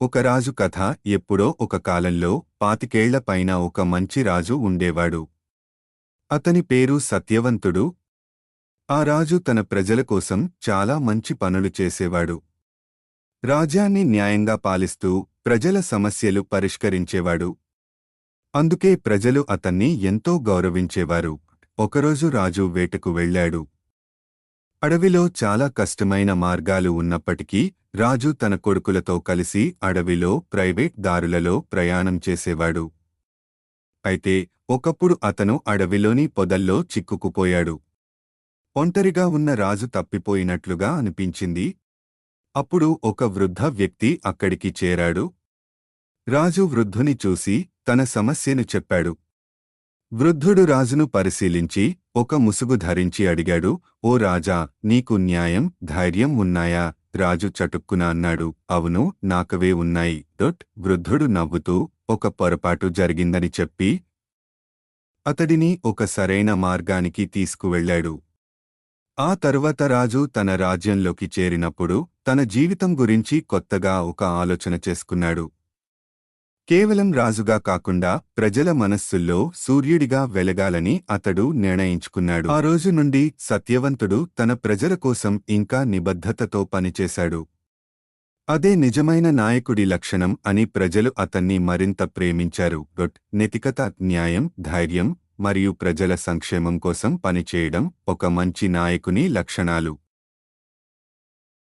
ఒక రాజు కథ ఎప్పుడో ఒక కాలంలో పాతికేళ్ళ పైన ఒక మంచి రాజు ఉండేవాడు. అతని పేరు సత్యవంతుడు. ఆ రాజు తన ప్రజల కోసం చాలా మంచి పనులు చేసేవాడు. రాజ్యాన్ని న్యాయంగా పాలిస్తూ ప్రజల సమస్యలు పరిష్కరించేవాడు. అందుకే ప్రజలు అతన్ని ఎంతో గౌరవించేవారు. ఒకరోజు రాజు వేటకు వెళ్ళాడు. అడవిలో చాలా కష్టమైన మార్గాలు ఉన్నప్పటికీ రాజు తన కొడుకులతో కలిసి అడవిలో ప్రైవేట్ దారులలో ప్రయాణం చేసేవాడు. అయితే ఒకప్పుడు అతను అడవిలోని పొదల్లో చిక్కుకుపోయాడు. ఒంటరిగా ఉన్న రాజు తప్పిపోయినట్లుగా అనిపించింది. అప్పుడు ఒక వృద్ధ వ్యక్తి అక్కడికి చేరాడు. రాజు వృద్ధుని చూసి తన సమస్యను చెప్పాడు. వృద్ధుడు రాజును పరిశీలించి ఒక ముసుగు ధరించి అడిగాడు ఓ రాజా నీకు న్యాయం ధైర్యం ఉన్నాయా రాజు చటుక్కున అన్నాడు అవును నాకవే ఉన్నాయి డొట్ వృద్ధుడు నవ్వుతూ ఒక పొరపాటు జరిగిందని చెప్పి అతడిని ఒక సరైన మార్గానికి తీసుకువెళ్ళాడు. ఆ తరువాత రాజు తన రాజ్యంలోకి చేరినప్పుడు తన జీవితం గురించి కొత్తగా ఒక ఆలోచన చేసుకున్నాడు. కేవలం రాజుగా కాకుండా ప్రజల మనస్సుల్లో సూర్యుడిగా వెలగాలని అతడు నిర్ణయించుకున్నాడు. ఆ రోజు నుండి సత్యవంతుడు తన ప్రజల కోసం ఇంకా నిబద్ధతతో పనిచేశాడు. అదే నిజమైన నాయకుడి లక్షణం అని ప్రజలు అతన్ని మరింత ప్రేమించారు. డొట్ నెతికత న్యాయం ధైర్యం మరియు ప్రజల సంక్షేమం కోసం పనిచేయడం ఒక మంచి నాయకుని లక్షణాలు.